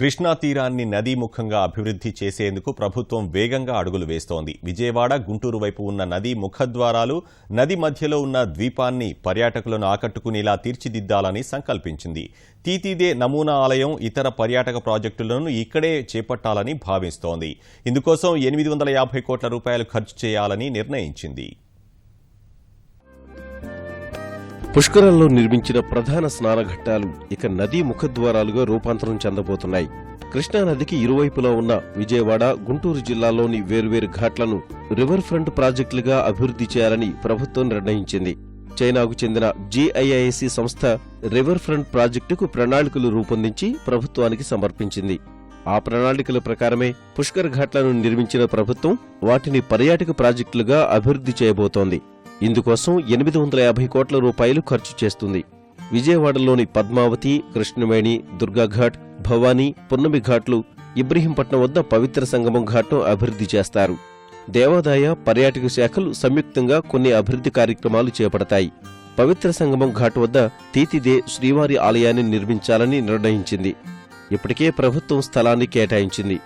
కృష్ణా తీరాన్ని నదీముఖంగా అభివృద్ధి చేసేందుకు ప్రభుత్వం వేగంగా అడుగులు వేస్తోంది. విజయవాడ గుంటూరు వైపు ఉన్న నదీ ముఖద్వారాలు నది మధ్యలో ఉన్న ద్వీపాన్ని పర్యాటకులను ఆకట్టుకునేలా తీర్చిదిద్దాలని సంకల్పించింది. తీతీదే నమూనా ఆలయం ఇతర పర్యాటక ప్రాజెక్టులను ఇక్కడే చేపట్టాలని భావిస్తోంది. ఇందుకోసం ఎనిమిది వందల యాభై కోట్ల రూపాయలు ఖర్చు చేయాలని నిర్ణయించింది. పుష్కరంలో నిర్మించిన ప్రధాన స్నానఘట్టాలు ఇక నదీ ముఖద్వారాలుగా రూపాంతరం చెందబోతున్నాయి. కృష్ణానదికి ఇరువైపులా ఉన్న విజయవాడ గుంటూరు జిల్లాలోని వేర్వేరు ఘాట్లను రివర్ ఫ్రంట్ ప్రాజెక్టులుగా అభివృద్ధి చేయాలని ప్రభుత్వం నిర్ణయించింది. చైనాకు చెందిన జీఐఐసి సంస్థ రివర్ ఫ్రంట్ ప్రాజెక్టుకు ప్రణాళికలు రూపొందించి ప్రభుత్వానికి సమర్పించింది. ఆ ప్రణాళికల ప్రకారమే పుష్కర్ ఘాట్లను నిర్మించిన ప్రభుత్వం వాటిని పర్యాటక ప్రాజెక్టులుగా అభివృద్ధి చేయబోతోంది. ఇందుకోసం ఎనిమిది వందల యాభై కోట్ల రూపాయలు ఖర్చు చేస్తుంది. విజయవాడలోని పద్మావతి కృష్ణవేణి దుర్గాఘాట్ భవానీ పున్నమి ఘాట్లు ఇబ్రహీంపట్నం వద్ద పవిత్ర సంగమం ఘాట్ను అభివృద్ధి చేస్తారు. దేవాదాయ పర్యాటక శాఖలు సంయుక్తంగా కొన్ని అభివృద్ధి కార్యక్రమాలు చేపడతాయి. పవిత్ర సంగమం ఘాట్ వద్ద తీతిదే శ్రీవారి ఆలయాన్ని నిర్మించాలని నిర్ణయించింది. ఇప్పటికే ప్రభుత్వం స్థలాన్ని కేటాయించింది.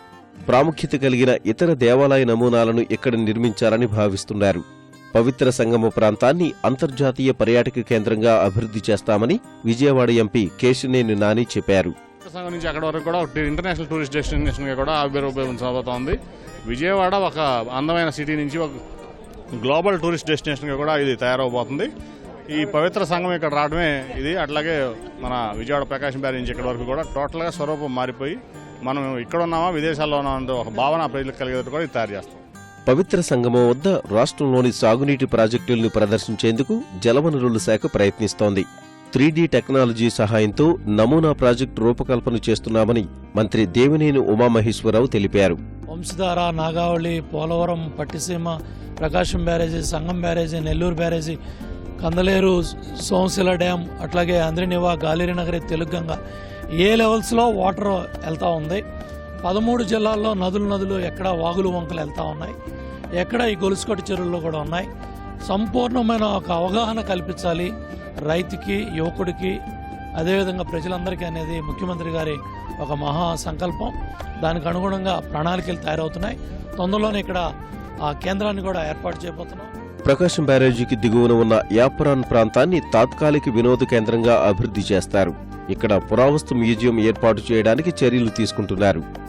ప్రాముఖ్యత కలిగిన ఇతర దేవాలయ నమూనాలను ఇక్కడ నిర్మించాలని భావిస్తున్నారు. పవిత్ర సంగమ ప్రాంతాన్ని అంతర్జాతీయ పర్యాటక కేంద్రంగా అభివృద్ధి చేస్తామని విజయవాడ ఎంపీ కేశినేని నాని చెప్పారు. సంఘం నుంచి అక్కడ వరకు కూడా ఇంటర్నేషనల్ టూరిస్ట్ డెస్టినేషన్గా కూడా ఆవిర్భవించబోతోంది విజయవాడ ఒక అందమైన సిటీ నుంచి ఒక గ్లోబల్ టూరిస్ట్ డెస్టినేషన్గా కూడా ఇది తయారవబోతుంది. ఈ పవిత్ర సంఘం ఇక్కడ రావడమే ఇది. అట్లాగే మన విజయవాడ ప్రకాశం బ్యారేజ్ నుంచి ఇక్కడ వరకు కూడా టోటల్గా స్వరూపం మారిపోయి మనం ఇక్కడ ఉన్నామా విదేశాల్లో ఉన్నామా ఒక భావన ప్రజలకు కలిగేటట్టు కూడా ఇది తయారు చేస్తాం. పవిత్ర సంగమం వద్ద రాష్ట్రంలోని సాగునీటి ప్రాజెక్టులను ప్రదర్శించేందుకు జలవనరుల శాఖ ప్రయత్నిస్తోంది. త్రీడీ టెక్నాలజీ సహాయంతో నమూనా ప్రాజెక్టు రూపకల్పన చేస్తున్నామని మంత్రి దేవినేని ఉమామహేశ్వరరావు తెలిపారు. Vamsadhara Nagavali Polavaram Pattiseema Prakasam barrage Sangam barrage Nellore barrage Kandaleru Somasila dam అట్లాగే అంద్రినివా గాలిరి నగరి తెలుగంగ ఏ లెవెల్స్లో వాటర్ వెళ్తూ ఉంది? పదమూడు జిల్లాల్లో నదులు నదులు ఎక్కడ వాగులు వంకలు వెళ్తూ ఉన్నాయి. ఎక్కడ ఈ గొలుసుకొట్టు చెరువుల్లో కూడా ఉన్నాయి. సంపూర్ణమైన ఒక అవగాహన కల్పించాలి. రైతుకి యువకుడికి అదేవిధంగా ప్రజలందరికీ అనేది ముఖ్యమంత్రి గారి ఒక మహా సంకల్పం. దానికి అనుగుణంగా ప్రణాళికలు తయారవుతున్నాయి. తొందరలోనే ఇక్కడ ఆ కేంద్రాన్ని కూడా ఏర్పాటు చేయబోతున్నాం. ప్రకాశం బ్యారేజీకి దిగువన ఉన్న యాపరాన్ ప్రాంతాన్ని తాత్కాలిక వినోద కేంద్రంగా అభివృద్ధి చేస్తారు. ఇక్కడ పురావస్తు మ్యూజియం ఏర్పాటు చేయడానికి చర్యలు తీసుకుంటున్నారు.